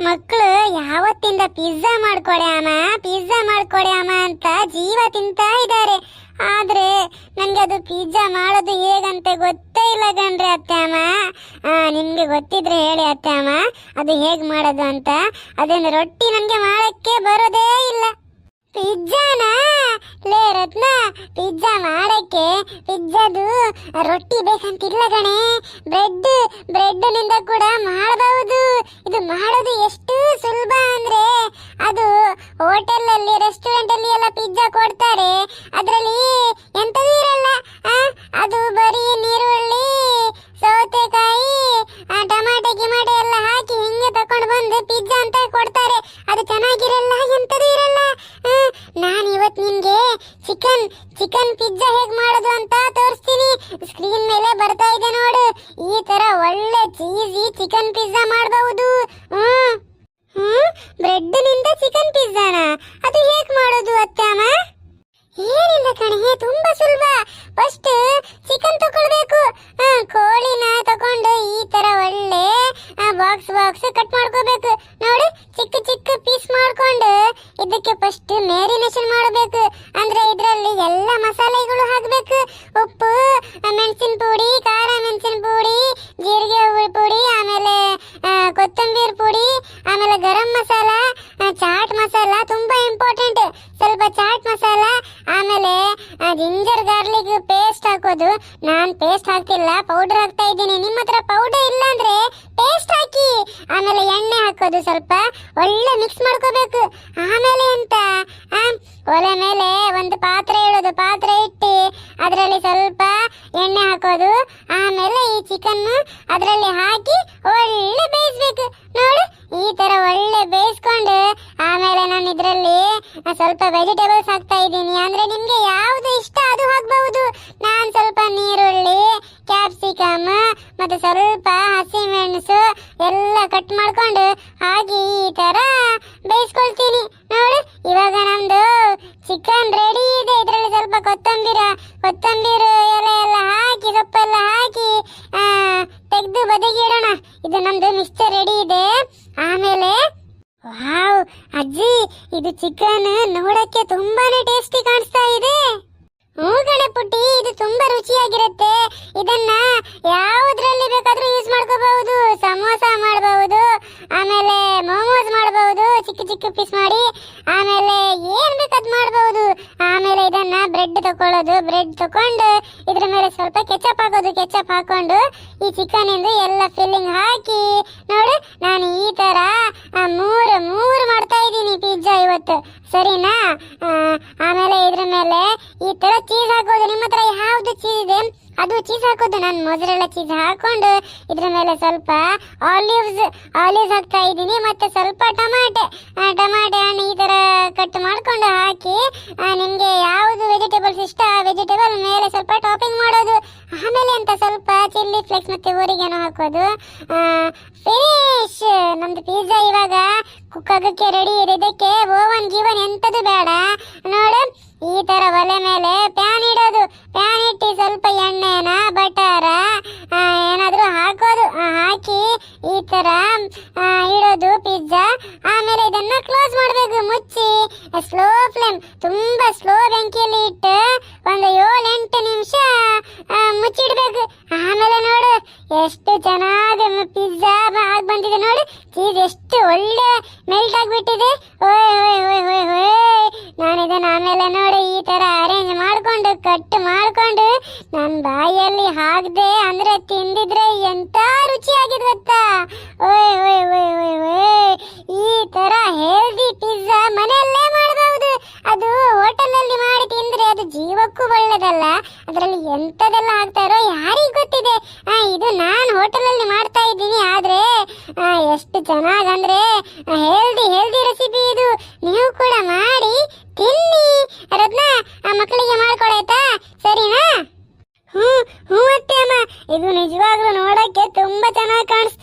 ಮಕ್ಕಳು ಯಾವತ್ತಿಂದ ಪಿಜ್ಜಾ ಮಾಡ್ಕೊಡೆ ಅಮ್ಮ? ಪಿಜ್ಜಾ ಮಾಡ್ಕೊಡೆ ಅಮ್ಮ ಅಂತ ಜೀವ ತಿಂತಾ ಇದ್ದಾರೆ. ಆದ್ರೆ, ನನ್ಗೆ ಅದು ಪಿಜ್ಜಾ ಮಾಡೋದು ಹೇಗಂತ ಗೊತ್ತೇ ಇಲ್ಲ ಕಣ್ರಿ ಅತ್ತೆ ಅಮ್ಮ. ನಿಮ್ಗೆ ಗೊತ್ತಿದ್ರೆ ಹೇಳಿ ಅತ್ತೆ ಅಮ್ಮ. ಅದು ಹೇಗ್ ಮಾಡೋದು ಅಂತ. ಅದನ್ನ ರೊಟ್ಟಿ ನನ್ಗೆ ಮಾಡಕ್ಕೆ ಬರೋದೇ ಇಲ್ಲ. ಪಿಜ್ಜಾನಾ ಲೇ ರತ್ನ ಪಿಜ್ಜಾ ಮಾಡಕ್ಕೆ ಪಿಜ್ಜಾದು ರೊಟ್ಟಿ ಬೇಕಂತಿಲ್ಲ ಗಣೆ ಬ್ರೆಡ್ ಬ್ರೆಡ್ನಿಂದ ಕೂಡ ಮಾಡಬಹುದು ಇದು ಮಾಡೋದು ಎಷ್ಟು ಸುಲಭ ಅಂದ್ರೆ ಅದು ಹೋಟೆಲ್ ಅಲ್ಲಿ ರೆಸ್ಟೋರೆಂಟ್ ಅಲ್ಲಿ ಎಲ್ಲ ಪಿಜ್ಜಾ ಕೊಡ್ತಾರೆ. ಅದರಲ್ಲಿ ಸ್ಕ್ರೀನ್ ಮೇಲೆ ಬರ್ತಾ ಇದೆ ನೋಡು. ಈ ತರ ಒಳ್ಳೆ ಚೀಸಿ ಚಿಕನ್ ಪಿಜ್ಜಾ ಮಾಡಬಹುದು. ಹ್ಮ್. ಹ್ಮ್? ಬ್ರೆಡ್ನಿಂದ ಚಿಕನ್ ಪಿಜ್ಜಾನ ಅದು ಹೇಗ್ ಮಾಡೋದು ಅತ್ತಾಮ ಏನಿಲ್ಲ ಕಣೆ ತುಂಬಾ ಸುಲಭ. ಫಸ್ಟ್ ಚಿಕನ್ ತಕೊಳ್ಬೇಕು. ಕೋಳಿನ ತಕೊಂಡು ಈ ತರ ಒಳ್ಳೆ ಬಾಕ್ಸ್ ಬಾಕ್ಸ್ ಕಟ್ ಮಾಡ್ಕೋಬೇಕು. ನೋಡಿ, ಚಿಕ್ಕ ಚಿಕ್ಕ ಪೀಸ್ ಮಾಡ್ಕೊಂಡು ಇದಕ್ಕೆ ಫಸ್ಟ್ ಮ್ಯಾರಿನೇಷನ್ ಮಾಡಬೇಕು. ಇದರಲ್ಲಿ ಎಲ್ಲ ಮಸಾಲೆಗಳು ಹಾಕಬೇಕು. ಉಪ್ಪು, ಮೆಣಸಿನ ಪುಡಿ, ಖಾರ ಮೆಣಸಿನ ಪುಡಿ, ಜೀರಿಗೆ ಪುಡಿ, ಆಮೇಲೆ ಕೊತ್ತಂಬರಿ ಪುಡಿ, ಆಮೇಲೆ ಗರಂ ಮಸಾಲ ಚಾಟ್ ಮಸಾಲ ತುಂಬಾ ಇಂಪಾರ್ಟೆಂಟ್ ಸ್ವಲ್ಪ ಚಾಟ್ ಮಸಾಲ, ಆಮೇಲೆ ಜಿಂಜರ್ ಗಾರ್ಲಿಕ್ ಪೇಸ್ಟ್ ಹಾಕೋದು. ನಾನ್ ಪೇಸ್ಟ್ ಹಾಕ್ತಿಲ್ಲ ಪೌಡರ್ ಹಾಕ್ತಾ ಇದ್ದೀನಿ. ನಿಮ್ಮ ಹತ್ರ ಪೌಡರ್ ಇಲ್ಲ ಅಂದ್ರೆ ಪೇಸ್ಟ್ ಹಾಕಿ. ಆಮೇಲೆ ಎಣ್ಣೆ ಹಾಕೋದು ಸ್ವಲ್ಪ. ಒಳ್ಳೆ ಮಿಕ್ಸ್ ಮಾಡ್ಕೋಬೇಕು. ಆಮೇಲೆ ಅಂತ ಒಲೆ ಮೇಲೆ ಒಂದು ಪಾತ್ರೆ ಇಡೋದು. ಪಾತ್ರೆ ಇಟ್ಟು ಅದರಲ್ಲಿ ಸ್ವಲ್ಪ ಎಣ್ಣೆ ಹಾಕೋದು. ಆಮೇಲೆ ಈ ಚಿಕನ್ ಅದರಲ್ಲಿ ಹಾಕಿ ಒಳ್ಳೆ ಬೇಯಿಸ್ಬೇಕು. ನೋಡು, ಈ ತರ ಒಳ್ಳೆ ಬೇಯಿಸ್ಕೊಂಡು ಆಮೇಲೆ ನಾನು ಇದರಲ್ಲಿ ಸ್ವಲ್ಪ ವೆಜಿಟೇಬಲ್ಸ್ ಹಾಕ್ತಾ ಇದ್ದೀನಿ. ಅಂದ್ರೆ ನಿಮ್ಗೆ ಕ್ಯಾಪ್ಸಿಕಮ್ ಮತ್ತೆ ಸ್ವಲ್ಪ ಹಸಿಮೆಣಸು ಎಲ್ಲ ಕಟ್ ಮಾಡ್ಕೊಂಡು ಹಾಗೆ ಈ ತರ ಬೇಯಿಸ್ಕೊಳ್ತೀನಿ. ನೋಡಿ, ಇವಾಗ ನಮ್ದು ಚಿಕನ್ ರೆಡಿ ಇದೆ. ಇದರಲ್ಲಿ ಸ್ವಲ್ಪ ಕೊತ್ತಂಬರಿ ಕೊತ್ತಂಬರಿ ಎಲೆ ಎಲ್ಲ ಹಾಕಿ ಸೊಪ್ಪೆಲ್ಲ ಹಾಕಿ ತೆಗೆದು ಬದಿಗೆ ಇಡೋಣ ಇದು ನಮ್ದು ಮಿಕ್ಸ್ಚರ್ ರೆಡಿ ಇದೆ. ಆಮೇಲೆ, ವಾವ್, ಅಜ್ಜಿ, ಇದು ಚಿಕನ್ ನೋಡಕ್ಕೆ ತುಂಬಾನೇ ಟೇಸ್ಟಿ ಕಾಣಿಸ್ತಾ ಇದೆ. ಹ್ಞೂ ಪುಟ್ಟಿ, ಇದು ತುಂಬಾ ರುಚಿಯಾಗಿರುತ್ತೆ. ಇದನ್ನ ಯಾವುದ್ರಲ್ಲಿ ಬೇಕಾದ್ರೂ ಯೂಸ್ ಮಾಡ್ಕೋಬಹುದು, ಸಮೋಸ ಮಾಡಬಹುದು, ಆಮೇಲೆ ಮೋಮೋಸ್ ಮಾಡಬಹುದು, ಚಿಕ್ಕ ಚಿಕ್ಕ ಪೀಸ್ ಮಾಡಿ, ಆಮೇಲೆ ಏನ್ ಬೇಕಾದ್ ಮಾಡಬಹುದು. ಆಮೇಲೆ ಇದನ್ನ ಬ್ರೆಡ್ ತಕೊಳ್ಳೋದು ಬ್ರೆಡ್ ತಕೊಂಡು ಇದ್ರ ಮೇಲೆ ಸ್ವಲ್ಪ ಕೆಚಪ್ ಹಾಕೋದು ಕೆಚಪ್ ಹಾಕೊಂಡು ಈ ಚಿಕನ್ ಇಂದ ಎಲ್ಲ ಫಿಲ್ಲಿಂಗ್ ಹಾಕಿ, ನೋಡು ನಾನು ಈ ತರ ಆ, ಮೂರು ಮೂರು ಮಾಡ್ತಾ ಇದ್ದೀನಿ ಪಿಜ್ಜಾ ಇವತ್ತು ಸರಿನಾ ಆ, ಆಮೇಲೆ ಇದ್ರ ಮೇಲೆ ಈ ತರ ಚೀಸ್ ಹಾಕೋದು ನಿಮ್ಮ ಹತ್ರ ಯಾವ್ದು ಚೀಸ್ ಇದೆ ಅದು ಚೀಸ್ ಹಾಕೋದು. ನಾನು ಮೊಸರೆಲ್ಲ ಚೀಸ್ ಹಾಕೊಂಡು ಇದ್ರ ಮೇಲೆ ಸ್ವಲ್ಪ ಆಲಿವ್ಸ್ ಆಲಿವ್ಸ್ ಹಾಕ್ತಾ ಇದ್ದೀನಿ. ಮತ್ತೆ ಸ್ವಲ್ಪ ಟಮಾಟೆ ಟೊಮಾಟೆ ಹಣ್ಣು ಈ ತರ ಕಟ್ ಮಾಡ್ಕೊಂಡು ಹಾಕಿ ನಿಮಗೆ ಯಾವುದು ವೆಜಿಟೇಬಲ್ಸ್ ಇಷ್ಟ, ಆ ವೆಜಿಟೇಬಲ್ ಮೇಲೆ ಸ್ವಲ್ಪ ಟಾಪಿಂಗ್ ಮಾಡೋದು. ಆಮೇಲೆ ಅಂತ ಸ್ವಲ್ಪ ಚಿಲ್ಲಿ ಫ್ಲೇಕ್ಸ್ ಮತ್ತೆ ಊರಿಗೆನೋ ಹಾಕೋದು. ಫಿನಿಶ್ ನಮ್ದು ಪಿಜ್ಜಾ ಇವಾಗ ಕುಕ್ಕಾಗಕ್ಕೆ ರೆಡಿ ಇದೆ. ಇದಕ್ಕೆ ಓವನ್ ಗೀವನ್ ಎಂತದು ಬೇಡ. ನೋಡು. ಇಡೋದು ಪಿಜ್ಜಾ ಆಮೇಲೆ ಇದನ್ನ ಕ್ಲೋಸ್ ಮಾಡಬೇಕು, ಮುಚ್ಚಿ. ಸ್ಲೋ ಫ್ಲೇಮ್ ತುಂಬಾ ಸ್ಲೋ ಬೆಂಕಿಯಲ್ಲಿ ಇಟ್ಟು ಒಂದು ಏಳು ಎಂಟು ನಿಮಿಷ ಮುಚ್ಚಿಡ್ಬೇಕು. ಆಮೇಲೆ ನೋಡು, ಎಷ್ಟು ಚೆನ್ನಾಗಿ ಪಿಜ್ಜಾ ಆಗಿ ಬಂದಿದೆ ನೋಡು. ಚೀಸ್ ಎಷ್ಟು ಒಳ್ಳೆ ಮೆಲ್ಟ್ ಆಗಿಬಿಟ್ಟಿದೆ. ಓಯ್ ಓಯ್ ಓಯ್ ಓಯ್ ಓಯ್. ನಾನು ಇದನ್ನ ಆಮೇಲೆ ನೋಡಿ, ಈ ತರ ಅರೇಂಜ್ ಮಾಡ್ಕೊಂಡು ಕಟ್ ಮಾಡ್ಕೊಂಡು ನನ್ನ ಬಾಯಲ್ಲಿ ಹಾಕ್ದೆ ಅಂದ್ರೆ ತಿಂದಿದ್ರೆ ಎಂತ ರುಚಿಯಾಗಿದೆ ಓಯ್ ಓಯ್ ಓಯ್ ಓಯ್ ಓಯ್. ಈ ತರ ಹೆಲ್ದಿ ಪಿಜ್ಜಾ ಮನೆಯಲ್ಲೇ ಮಾಡಬಹುದು ಅದು ಹೋಟೆಲ್ ಅಲ್ಲಿ ಮಾಡಿ ತಿಂದ್ರೆ ಅದು ಜೀವಕ್ಕೂ ಒಳ್ಳೇದಲ್ಲ. ಅದರಲ್ಲಿ ಎಂತದೆಲ್ಲ ಹಾಕ್ತಾರೋ ಯಾರಿಗೂ ಗೊತ್ತಿದೆ. ಇದು ನಾನು ಹೋಟೆಲ್ ಅಲ್ಲಿ ಮಾಡ್ತಾ ಇದ್ದೀನಿ. ಆದ್ರೆ ಎಷ್ಟು ಚೆನ್ನಾಗಂದ್ರೆ ಹೆಲ್ದಿ ಹೆಲ್ದಿ ರೆಸಿಪಿ ಇದು. ನೀವು ಕೂಡ ಮಾಡಿ, ತಿನ್ನಿ. ರತ್ನ, ಆ ಮಕ್ಕಳಿಗೆ ಮಾಡ್ಕೊಳಾಯ್ತಾ ಸರಿನಾ? ಹ್ಞೂ ಹ್ಞೂ ಅತ್ತೆ ಅಮ್ಮ. ಇದು ನಿಜವಾಗ್ಲೂ ನೋಡಕ್ಕೆ ತುಂಬಾ ಚೆನ್ನಾಗಿ ಕಾಣಿಸ್ತಾ